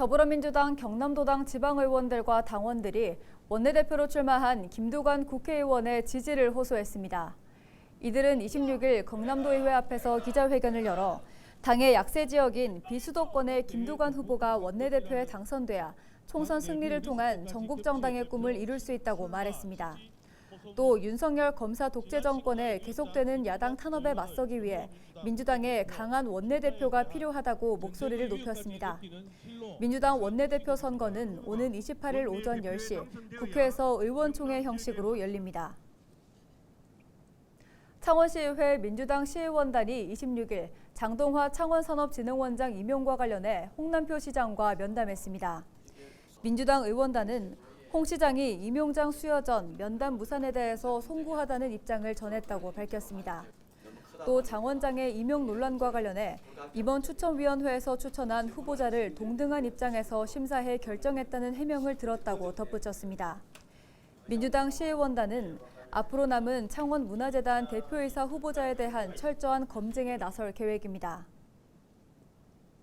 더불어민주당 경남도당 지방의원들과 당원들이 원내대표로 출마한 김두관 국회의원의 지지를 호소했습니다. 이들은 26일 경남도의회 앞에서 기자회견을 열어 당의 약세 지역인 비수도권의 김두관 후보가 원내대표에 당선돼야 총선 승리를 통한 전국 정당의 꿈을 이룰 수 있다고 말했습니다. 또 윤석열 검사 독재 정권에 계속되는 야당 탄압에 맞서기 위해 민주당의 강한 원내대표가 필요하다고 목소리를 높였습니다. 민주당 원내대표 선거는 오는 28일 오전 10시 국회에서 의원총회 형식으로 열립니다. 창원시의회 민주당 시의원단이 26일 장동화 창원산업진흥원장 임용과 관련해 홍남표 시장과 면담했습니다. 민주당 의원단은 홍 시장이 임용장 수여 전 면담 무산에 대해서 송구하다는 입장을 전했다고 밝혔습니다. 또 장 원장의 임용 논란과 관련해 이번 추천위원회에서 추천한 후보자를 동등한 입장에서 심사해 결정했다는 해명을 들었다고 덧붙였습니다. 민주당 시의원단은 앞으로 남은 창원 문화재단 대표이사 후보자에 대한 철저한 검증에 나설 계획입니다.